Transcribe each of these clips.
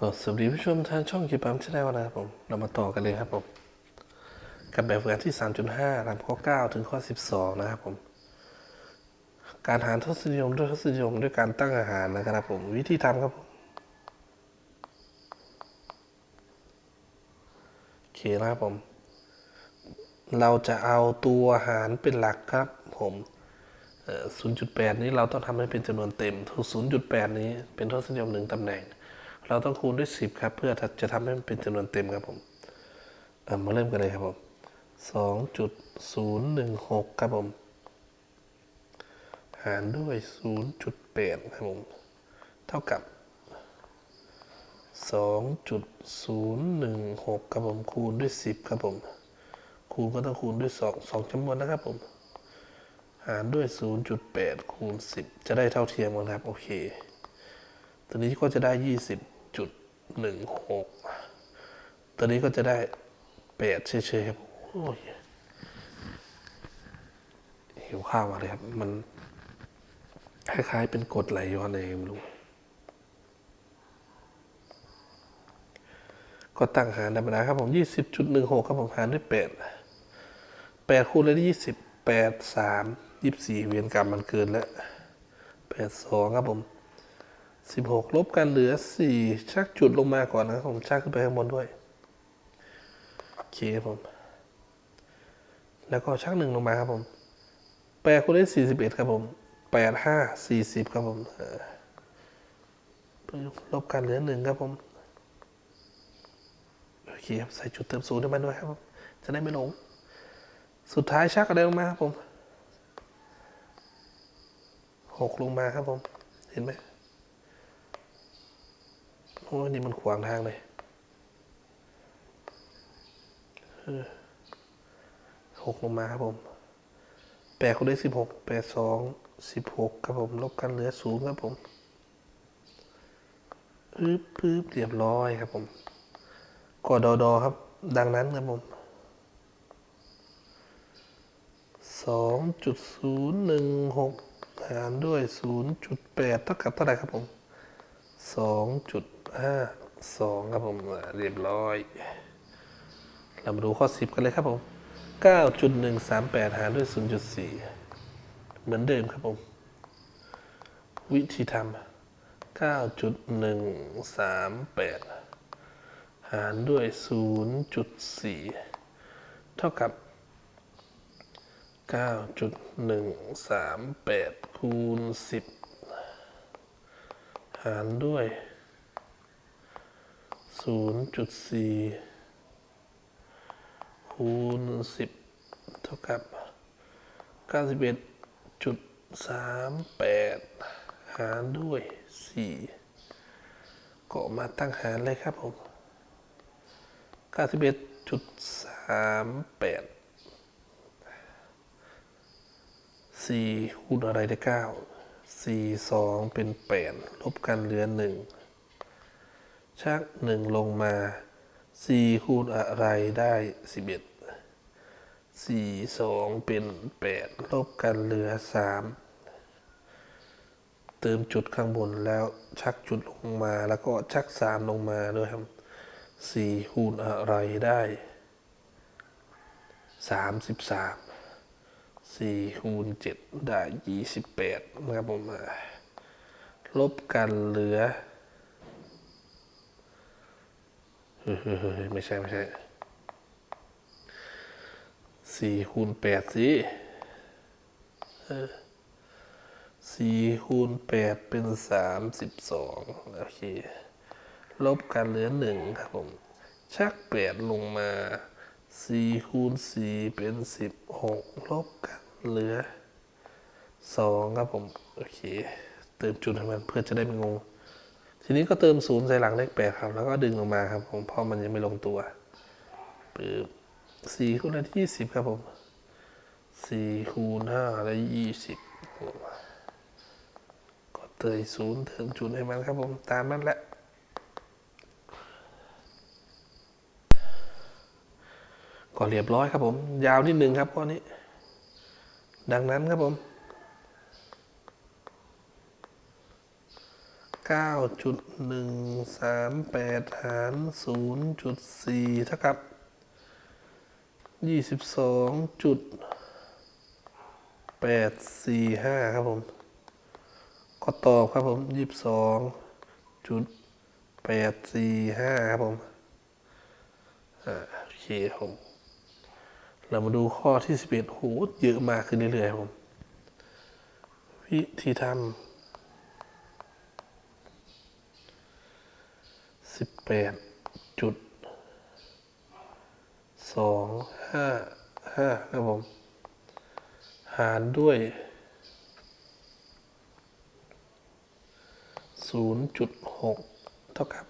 ก็สวัสดีผู้ชมทางช่องกีปั๊มชาแนลนะครับผม เรามาต่อกันเลยครับผม กับแบบฝึกงานที่ 3.5ลำข้อ 9 ถึงข้อ 12 นะครับผม การหารทศนิยมด้วยทศนิยมด้วยการตั้งอาหารนะครับผม วิธีทำครับผมโอเคนะครับผม เราจะเอาตัวหารเป็นหลักครับผม0.8 นี้เราต้องทำให้เป็นจำนวนเต็มทุก0.8 นี้เป็นทศนิยมหนึ่งตำแหน่ง เราต้องคูณด้วย 10 ครับ เพื่อจะทำให้มันเป็นจำนวนเต็มครับผมมาเริ่มกันเลยครับผม2.016 ครับผม หารด้วย 0.8 ครับผม เท่ากับ 2.016 ครับผม คูณด้วย 10 ครับผม คูณก็ต้องคูณด้วย 2 2จำนวนนะครับผม หารด้วย 0.8 คูณ 10 จะได้เท่าเทียมกันครับ โอเค ตัวนี้ก็จะได้ 20.16ตัวนี้ก็จะได้8เฉยๆครับโอ้ยหิวข้าวมาเลยครับ มันคล้ายๆเป็นกรดไหลย้อนเองไม่รู้ ก็ตั้งหารธรรมดาครับผม20.16ครับผมหารด้วย8 8คูณเลยได้20 8 3 24เวียนกรรมมันเกินแล้ว82ครับผม 16 ลบกันเหลือ 4 ชักจุดลงมาก่อนนะครับผมชักขึ้นไปข้างบนด้วย โอเคครับผม แล้วก็ชักหนึ่งลงมาครับผม8คูณได้ 41 ครับผม 8 5 40 ครับผมลบกันเหลือหนึ่งครับผม โอเคครับ ใส่จุดเติมศูนย์ให้มันด้วยครับผมจะได้ไม่หลง สุดท้ายชักอะไรลงมาครับผมหกลงมาครับผม เห็นไหม โอ้ยนี่มันขวางทางเลยหกลงมาครับผมแปดคูณได้สิบหกแปดสองสิบหกครับผมลบกันเหลือศูนย์ครับผมปึ๊บปึ๊บเรียบร้อยครับผมกดดอดอครับ ดังนั้นครับผมสองจุดศูนย์หนึ่งหกหารด้วยศูนย์จุดแปดเท่ากับเท่าไหร่ครับผมสองจุด ห้าสองครับผมเรียบร้อย เรามาดูข้อสิบกันเลยครับผมเก้าจุดหนึ่งสามแปดหารด้วยศูนย์จุดสี่เหมือนเดิมครับผม วิธีทำเก้าจุดหนึ่งสามแปดหารด้วย0.4เท่ากับ9.138คูณ10หารด้วย0.4 0ูนคูณ10เท่ากับ91.38หารด้วย4ก็มาตั้งหารเลยครับผม91.38สี่คูณอะไรได้เก้าสี่สองเป็นแปดลบกันเหลือหนึ่ง ชักหนึ่งลงมาสี่คูณอะไรได้สิบเอ็ดสี่สองเป็นแปดลบกันเหลือสามเติมจุดข้างบนแล้วชักจุดลงมาแล้วก็ชักสามลงมาด้วยครับสี่คูณอะไรได้สามสิบสามสี่คูณเจ็ดได้ยี่สิบแปดนะครับผมอ่าลบกันเหลือเฮ้ยเฮ้ยเฮ้ย ไม่ใช่ ไม่ใช่สี่คูณแปดสิสี่คูณแปดเป็นสามสิบสองโอเค ลบกันเหลือหนึ่งครับผม ชักแปดลงมาสี่คูณสี่เป็นสิบหกลบกันเหลือสองครับผม โอเค เติมจุดให้มันเพื่อจะได้ไม่งง ทีนี้ก็เติมศูนย์ใส่หลังเลขแปดครับ แล้วก็ดึงลงมาครับผมเพราะมันยังไม่ลงตัวปึ๊บสี่คูณได้ยี่สิบครับผมสี่คูณห้าได้ยี่สิบก็เติมศูนย์เติมจุดให้มันครับผมตามนั้นแหละก็เรียบร้อยครับผม ยาวนิดนึงครับข้อนี้ ดังนั้นครับผม เก้าจุดหนึ่งสามแปดหารศูนย์จุดสี่เท่ากับยี่สิบสองจุดแปดสี่ห้าครับผม ก็ตอบครับผมยี่สิบสองจุดแปดสี่ห้าครับผม อ่าโอเคผม เรามาดูข้อที่สิบเอ็ดโหเยอะมากขึ้นเรื่อยๆครับผม วิธีทำสิบ แปดจุดสองห้าห้าครับผม หารด้วยศูนย์จุดหกเท่ากับ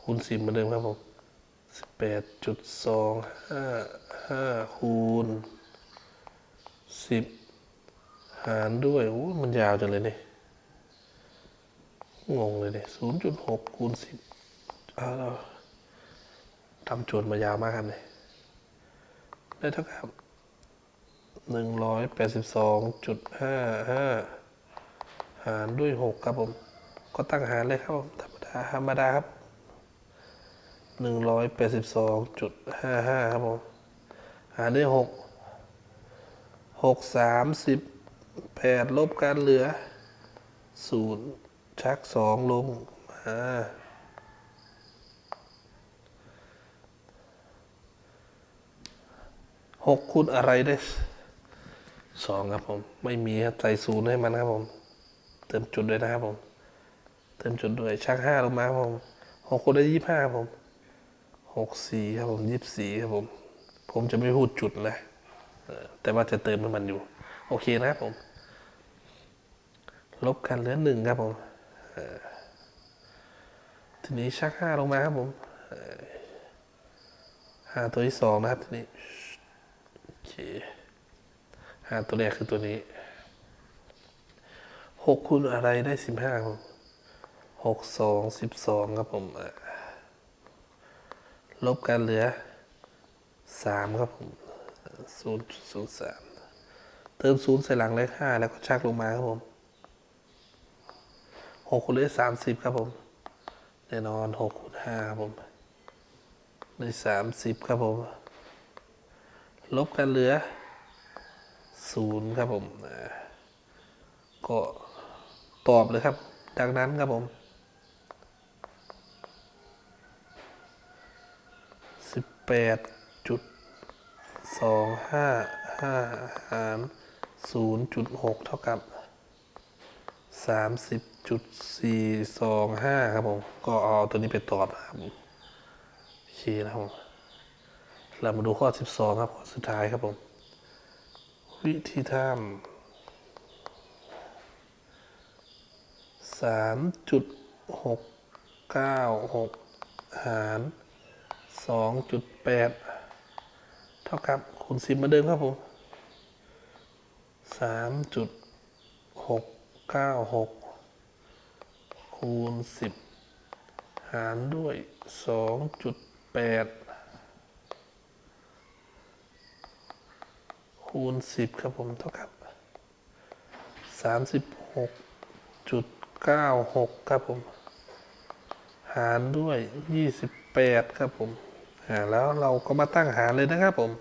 คูณสิบเหมือนเดิมครับผมสิบแปดจุดสองห้าห้าคูณสิบ หารด้วยโอ้มันยาวจังเลยเนี่ยงงเลยเนี่ยศูนย์จุดหกคูณสิบทำโจทย์มายาวมากครับเนี่ยได้เท่ากับหนึ่งร้อยแปดสิบสองจุดห้าห้าหารด้วยหกครับผม ก็ตั้งหารเลยครับธรรมดาธรรมดาครับหนึ่งร้อยแปดสิบสองจุดห้าห้าครับผม หารด้วยหกหกสามสิบ แปดลบกันเหลือศูนย์ชักสองลงมาหกคูณอะไรได้สองครับผม ไม่มีครับใส่ศูนย์ให้มันครับผม เติมจุดด้วยนะครับผม เติมจุดด้วยชักห้าลงมาครับผมหกคูณได้ยี่ห้าครับผมหกสี่ครับผมยี่สี่ครับผม ผมจะไม่พูดจุดนะเออแต่ว่าจะเติมให้มันอยู่ โอเคนะครับผม ลบกันเหลือหนึ่งครับผมทีนี้ชักห้าลงมาครับผมห้าตัวที่สองนะครับทีนี้โอเคห้าตัวแรกคือตัวนี้หกคูณอะไรได้สิบห้าครับหกสองสิบสองครับผมลบกันเหลือสามครับผมศูนย์ศูนย์สาม เติมศูนย์ใส่หลังเลขห้าแล้วก็ชักลงมาครับผมหกคูณเลขสามสิบครับผมแน่นอนหกคูณห้าครับผมได้สามสิบครับผม ลบกันเหลือศูนย์ครับผมก็ตอบเลยครับ ดังนั้นครับผมสิบแปดจุดสองห้าห้าหาร ศูนย์จุดหกเท่ากับสามสิบจุดสี่สองห้าครับผม ก็เอาตัวนี้ไปตอบนะครับผมโอเคนะครับผมเรามาดูข้อสิบสองครับข้อสุดท้ายครับผม วิธีทำสามจุดหกเก้าหกหารสองจุดแปดเท่ากับคูณสิบมาเดิมครับผม สามจุดหกเก้าหกคูณสิบหารด้วยสองจุดแปดคูณสิบครับผมเท่ากับสามสิบหกจุดเก้าหกครับผม หารด้วย28ครับผมอ่าแล้วเราก็มาตั้งหารเลยนะครับผม